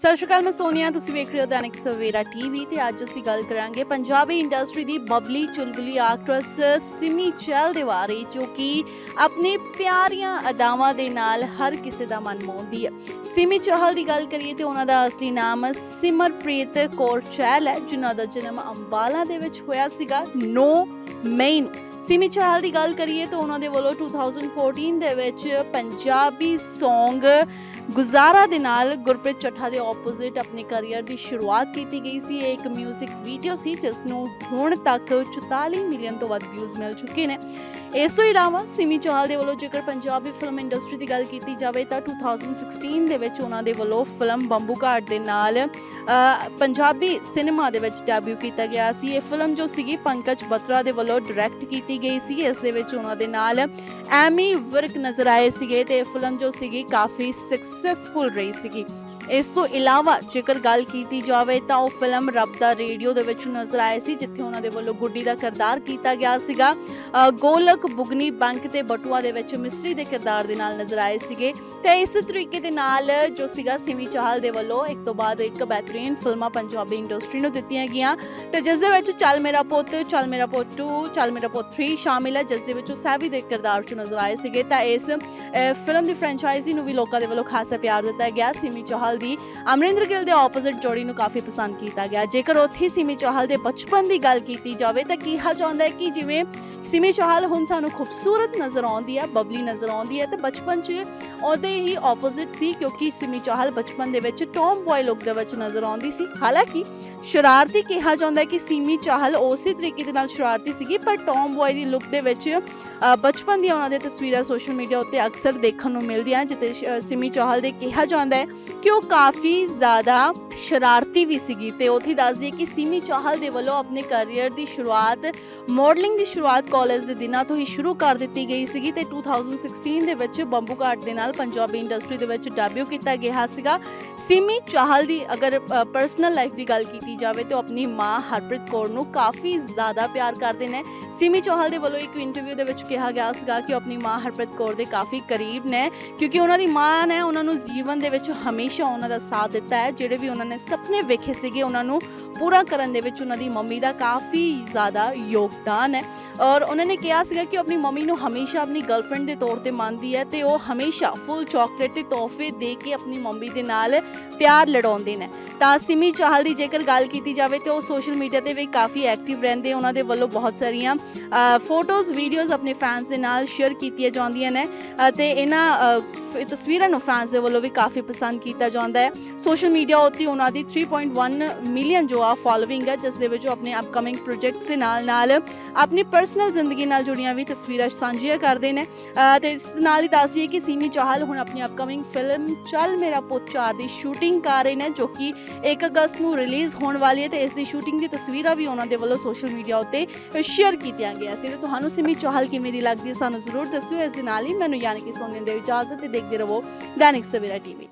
ਸਤਿ ਸ਼੍ਰੀ ਅਕਾਲ, ਮੈਂ ਸੋਨੀਆ, ਤੁਸੀਂ ਵੇਖ ਰਹੇ ਹੋ ਦੈਨਿਕ ਸਵੇਰਾ ਟੀਵੀ ਤੇ ਅੱਜ ਅਸੀਂ ਗੱਲ ਕਰਾਂਗੇ ਪੰਜਾਬੀ ਇੰਡਸਟਰੀ ਦੀ ਬਬਲੀ ਚੁਲਬੁਲੀ ਐਕਟਰੈਸ ਸਿਮੀ ਚਹਿਲ ਦੇ ਬਾਰੇ, ਜੋ ਕਿ ਆਪਣੇ ਪਿਆਰੀਆਂ ਅਦਾਵਾਂ ਦੇ ਨਾਲ ਹਰ ਕਿਸੇ ਦਾ ਮਨ ਮੋਹਦੀ ਹੈ। ਸਿਮੀ ਚਹਿਲ ਦੀ ਗੱਲ ਕਰੀਏ ਤੇ ਉਹਨਾਂ ਦਾ ਅਸਲੀ ਨਾਮ ਸਿਮਰਪ੍ਰੀਤ ਕੌਰ ਚਹਿਲ ਹੈ, ਜਿਨ੍ਹਾਂ ਦਾ ਜਨਮ ਅੰਬਾਲਾ ਦੇ ਵਿੱਚ ਹੋਇਆ ਸੀਗਾ 9 ਮਈ ਨੂੰ। ਸਿਮੀ ਚਹਿਲ ਦੀ ਗੱਲ ਕਰੀਏ ਤਾਂ ਉਹਨਾਂ ਦੇ ਵੱਲੋਂ 2014 ਦੇ ਵਿੱਚ ਪੰਜਾਬੀ Song ਗੁਜ਼ਾਰਾ ਦੇ ਨਾਲ ਗੁਰਪ੍ਰੀਤ ਚੱਠਾ ਦੇ ਆਪੋਜ਼ਿਟ ਆਪਣੇ ਕੈਰੀਅਰ ਦੀ ਸ਼ੁਰੂਆਤ ਕੀਤੀ ਗਈ ਸੀ। ਇਹ ਇੱਕ 뮤직 ਵੀਡੀਓ ਸੀ ਜਿਸ ਨੂੰ ਹੁਣ ਤੱਕ 44 ਮਿਲੀਅਨ ਤੋਂ ਵੱਧ ਵਿਊਜ਼ ਮਿਲ ਚੁੱਕੇ ਨੇ। ਇਸ ਤੋਂ ਇਲਾਵਾ ਸਿਮੀ ਚਹਿਲ ਦੇ ਵੱਲੋਂ ਜੇਕਰ ਪੰਜਾਬੀ ਫਿਲਮ ਇੰਡਸਟਰੀ ਦੀ ਗੱਲ ਕੀਤੀ ਜਾਵੇ ਤਾਂ 2016 ਦੇ ਵਿੱਚ ਉਹਨਾਂ ਦੇ ਵੱਲੋਂ ਫਿਲਮ ਬੰਬੂ ਘਾਟ ਦੇ ਨਾਲ ਪੰਜਾਬੀ ਸਿਨੇਮਾ ਦੇ ਵਿੱਚ ਡੈਬਿਊ ਕੀਤਾ ਗਿਆ ਸੀ। ਇਹ ਫਿਲਮ ਜੋ ਸੀਗੀ ਪੰਕਜ ਬਤਰਾ ਦੇ ਵੱਲੋਂ ਡਾਇਰੈਕਟ ਕੀਤੀ ਗਈ ਸੀ। ਇਸ ਦੇ ਵਿੱਚ ਉਹਨਾਂ ਦੇ ਨਾਲ ਐਮੀ ਵਿਰਕ ਨਜ਼ਰ ਆਏ ਸੀਗੇ ਤੇ ਇਹ ਫਿਲਮ ਜੋ ਸੀਗੀ ਕਾਫੀ ਸਕਸੈਸਫੁਲ ਰਹੀ ਸੀਗੀ। ਇਸ ਤੋਂ ਇਲਾਵਾ ਜੇਕਰ ਗੱਲ ਕੀਤੀ ਜਾਵੇ ਤਾਂ ਉਹ ਫਿਲਮ ਰੱਬ ਦਾ ਰੇਡੀਓ ਦੇ ਵਿੱਚ ਨਜ਼ਰ ਆਏ ਸੀ, ਜਿੱਥੇ ਉਹਨਾਂ ਦੇ ਵੱਲੋਂ ਗੁੱਡੀ ਦਾ ਕਿਰਦਾਰ ਕੀਤਾ ਗਿਆ ਸੀਗਾ। ਗੋਲਕ ਬੁਗਨੀ ਬੈਂਕ ਤੇ ਬਟੂਆ ਦੇ ਵਿੱਚ ਮਿਸਰੀ ਦੇ ਕਿਰਦਾਰ ਦੇ ਨਾਲ ਨਜ਼ਰ ਆਏ ਸੀਗੇ। ਤੇ ਇਸ ਤਰੀਕੇ ਦੇ ਨਾਲ ਜੋ ਸੀਗਾ, ਸਿਮੀ ਚਾਹਲ ਦੇ ਵੱਲੋਂ ਇੱਕ ਤੋਂ ਬਾਅਦ ਇੱਕ ਬਿਹਤਰੀਨ ਫਿਲਮਾਂ ਪੰਜਾਬੀ ਇੰਡਸਟਰੀ ਨੂੰ ਦਿੱਤੀਆਂ ਗਈਆਂ। ਤੇ ਜਿਸ ਦੇ ਵਿੱਚ ਚੱਲ ਮੇਰਾ ਪੁੱਤ, ਚੱਲ ਮੇਰਾ ਪੁੱਤ 2 ਚੱਲ ਮੇਰਾ ਪੁੱਤ 3 ਸ਼ਾਮਿਲ ਹੈ, ਜਿਸ ਦੇ ਵਿੱਚ ਉਹ ਸੈਵੀ ਦੇ ਕਿਰਦਾਰ 'ਚ ਨਜ਼ਰ ਆਏ ਸੀਗੇ। ਤਾਂ ਇਸ ਫਿਲਮ ਦੀ ਫਰੈਂਚਾਈਜ਼ੀ ਨੂੰ ਵੀ ਲੋਕਾਂ ਦੇ ਵੱਲੋਂ ਖਾਸਾ ਪਿਆਰ ਦਿੱਤਾ ਗਿਆ। ਸਿਮੀ ਚਾਹਲ ਦੀ ਅਮਰਿੰਦਰ ਗਿੱਲ ਦੇ ਆਪੋਜ਼ਿਟ ਜੋੜੀ ਨੂੰ ਕਾਫੀ ਪਸੰਦ ਕੀਤਾ ਗਿਆ। ਜੇਕਰ ਉੱਥੇ ਸਿਮੀ ਚਾਹਲ ਦੇ ਬਚਪਨ ਦੀ ਗੱਲ ਕੀਤੀ ਜਾਵੇ ਤਾਂ ਕਿਹਾ ਜਾਂਦਾ ਹੈ? ਕਿ ਜਿਵੇਂ ਸਿਮੀ ਚਾਹਲ ਹੁਣ ਸਾਨੂੰ ਖੂਬਸੂਰਤ ਨਜ਼ਰ ਆਉਂਦੀ ਹੈ ਬਬਲੀ ਨਜ਼ਰ ਆਉਂਦੀ ਹੈ ਤੇ ਬਚਪਨ 'ਚ ਉਹਦੇ ਹੀ ਆਪੋਜ਼ਿਟ ਸੀ ਕਿਉਂਕਿ ਸਿਮੀ ਚਾਹਲ ਬਚਪਨ ਦੇ ਵਿੱਚ ਟੌਮ ਬॉय ਲੁੱਕ ਦੇ ਵਿੱਚ ਨਜ਼ਰ ਆਉਂਦੀ ਸੀ। ਹਾਲਾਂਕਿ ਸ਼ਰਾਰਤੀ ਕਿਹਾ ਜਾਂਦਾ ਹੈ ਕਿ ਸਿਮੀ ਚਾਹਲ ਉਸੇ ਤਰੀਕੇ ਦੇ ਨਾਲ ਸ਼ਰਾਰਤੀ ਸੀਗੀ, ਪਰ ਟੌਮ ਬॉय ਦੀ ਲੁੱਕ ਦੇ ਵਿੱਚ ਬਚਪਨ ਦੀਆਂ ਉਹਨਾਂ ਦੀਆਂ ਤਸਵੀਰਾਂ ਸੋਸ਼ਲ ਮੀਡੀਆ ਉੱਤੇ ਅਕਸਰ ਦੇਖਣ ਨੂੰ ਮਿਲਦੀਆਂ ਜਿੱਤੇ ਸ਼- ਸਿਮੀ ਚਾਹਲ ਦੇ ਕਿਹਾ ਜਾਂਦਾ ਹੈ ਕਿ ਉਹ ਕਾਫੀ ਜ਼ਿਆਦਾ ਸ਼ਰਾਰਤੀ ਵੀ ਸੀਗੀ ਤੇ ਉੱਥੇ ਦੱਸਦੀ ਹੈ ਕਿ ਸਿਮੀ ਚਾਹਲ ਦੇ ਵੱਲੋਂ ਆਪਣੇ ਕੈਰੀਅਰ ਦੀ ਸ਼ੁਰੂਆਤ ਮਾਡਲਿੰਗ ਦੀ ਸ਼ੁਰੂਆਤ ਕਾਲਜ ਦੇ ਦਿਨਾਂ ਤੋਂ ਹੀ ਸ਼ੁਰੂ ਕਰ ਦਿੱਤੀ ਗਈ ਸੀਗੀ ਤੇ 2016 ਦੇ ਵਿੱਚ ਬੰਬੂ ਘਾਟ ਦੇ ਨਾਲ ਪੰਜਾਬੀ ਇੰਡਸਟਰੀ ਦੇ ਵਿੱਚ ਡੈਬਿਊ ਕੀਤਾ ਗਿਆ ਸੀਗਾ। ਸਿਮੀ ਚਾਹਲ ਦੀ ਅਗਰ ਪਰਸਨਲ ਲਾਈਫ ਦੀ ਗੱਲ ਕੀਤੀ ਜਾਵੇ ਤਾਂ ਉਹ ਆਪਣੀ ਮਾਂ ਹਰਪ੍ਰੀਤ ਕੌਰ ਨੂੰ ਕਾਫੀ ਜ਼ਿਆਦਾ ਪਿਆਰ ਕਰਦੇ ਨੇ। ਸਿਮੀ ਚਾਹਲ ਦੇ ਵੱਲੋਂ ਇੱਕ ਇੰਟਰਵਿਊ ਦੇ ਵਿੱਚ ਕਿਹਾ ਗਿਆ ਸੀਗਾ ਕਿ ਉਹ ਆਪਣੀ ਮਾਂ ਹਰਪ੍ਰੀਤ ਕੌਰ ਦੇ ਕਾਫੀ ਕਰੀਬ ਨੇ, ਕਿਉਂਕਿ ਉਹਨਾਂ ਦੀ ਮਾਂ ਨੇ ਉਹਨਾਂ ਨੂੰ ਜੀਵਨ ਦੇ ਵਿੱਚ ਹਮੇਸ਼ਾ ਉਹਨਾਂ ਦਾ ਸਾਥ ਦਿੱਤਾ ਹੈ, ਜਿਹੜੇ ਵੀ ਉਹਨਾਂ ਨੇ ਸੁਪਨੇ ਵੇਖੇ ਸੀਗੇ ਉਹਨਾਂ ਨੂੰ ਪੂਰਾ ਕਰਨ ਦੇ ਵਿੱਚ ਉਹਨਾਂ ਦੀ ਮੰਮੀ ਦਾ ਕਾਫੀ ਜ਼ਿਆਦਾ ਯੋਗਦਾਨ ਹੈ। ਔਰ ਉਹਨਾਂ ਨੇ ਕਿਹਾ ਸੀਗਾ ਕਿ ਉਹ ਆਪਣੀ ਮੰਮੀ ਨੂੰ ਹਮੇਸ਼ਾ ਆਪਣੀ ਗਰਲਫ੍ਰੈਂਡ ਦੇ ਤੌਰ ਤੇ ਮੰਨਦੀ ਹੈ ਤੇ ਉਹ ਹਮੇਸ਼ਾ ਫੁੱਲ ਚਾਕਲੇਟ ਤੇ ਤੋਹਫੇ ਦੇ ਕੇ ਆਪਣੀ ਮੰਮੀ ਦੇ ਨਾਲ ਪਿਆਰ ਲੜਾਉਂਦੇ ਨੇ। ਤਾਂ ਸਿਮੀ ਚਾਹਲ ਦੀ ਜੇਕਰ ਗੱਲ ਕੀਤੀ ਜਾਵੇ ਤੇ ਉਹ ਸੋਸ਼ਲ ਮੀਡੀਆ ਤੇ ਵੀ ਕਾਫੀ ਐਕਟਿਵ ਰਹਿੰਦੇ ਉਹਨਾਂ ਦੇ ਵੱਲੋਂ ਬਹੁਤ ਸਾਰੀਆਂ ਫੋਟੋਜ਼ ਵੀਡੀਓਜ਼ ਆਪਣੇ ਫੈਨਸ ਦੇ ਨਾਲ ਸ਼ੇਅਰ ਕੀਤੀਆਂ ਜਾਂਦੀਆਂ ਨੇ ਅ, ਤੇ ਇਹਨਾਂ ਅ, ਤਸਵੀਰਾਂ ਨੂੰ ਫੈਨਸ ਦੇ ਵੱਲੋਂ ਵੀ ਕਾਫੀ ਪਸੰਦ ਕੀਤਾ ਜਾਂਦਾ ਹੈ। ਸੋਸ਼ਲ ਮੀਡੀਆ ਉੱਤੇ ਉਹਨਾਂ ਦੀ 3.1 ਮਿਲੀਅਨ ਜੋ ਆ ਫਾਲੋਇੰਗ ਹੈ ਜਿਸ ਦੇ ਵਿੱਚ ਉਹ ਆਪਣੇ ਅਪਕਮਿੰਗ ਪ੍ਰੋਜੈਕਟਸ ਦੇ ਨਾਲ ਨਾਲ ਆਪਣੀ ਪਰਸਨਲ ਜ਼ਿੰਦਗੀ ਨਾਲ ਜੁੜੀਆਂ ਵੀ ਤਸਵੀਰਾਂ ਸਾਂਝੀਆਂ ਕਰਦੇ ਨੇ। ਤੇ ਇਸ ਨਾਲ ਹੀ ਦੱਸ ਦਈਏ ਕਿ ਸੀਮੀ ਚਾਹਲ ਹੁਣ ਆਪਣੀ ਅਪਕਮਿੰਗ ਫਿਲਮ ਚੱਲ ਮੇਰਾ ਪੁੱਤ 4 ਦੀ ਸ਼ੂਟਿੰਗ ਕਰ ਰਹੇ ਨੇ ਜੋ ਕਿ 1 ਅਗਸਤ ਨੂੰ ਰਿਲੀਜ਼ ਹੋਣ ਵਾਲੀ ਹੈ ਤੇ ਇਸ ਦੀ ਸ਼ੂਟਿੰਗ ਦੀ ਤਸਵੀਰਾਂ ਵੀ ਉਹਨਾਂ ਦੇ ਵੱਲੋਂ ਸੋਸ਼ਲ ਮੀਡੀਆ ਉੱਤੇ ਸ਼ੇਅਰ ਕੀਤੀਆਂ ਗਿਆ ਸੀ। ਤੇ ਤੁਹਾਨੂੰ ਸੀਮੀ ਚਾਹਲ ਕਿਵੇਂ ਦੀ ਲੱਗਦੀ ਹੈ ਸਾਨੂੰ ਜ਼ਰੂਰ ਦੱਸਿਓ। ਇਸ ਦੇ ਨਾਲ ਹੀ ਮੈਨੂੰ ਯਾਨੀ ਕਿ ਸੋਨੀਆ ਦੇ ਇਜਾਜ਼ਤ ਦੇ ਦੇਖਦੇ ਰਹੋ ਦੈਨਿਕ ਸਵੇਰਾ ਟੀਵੀ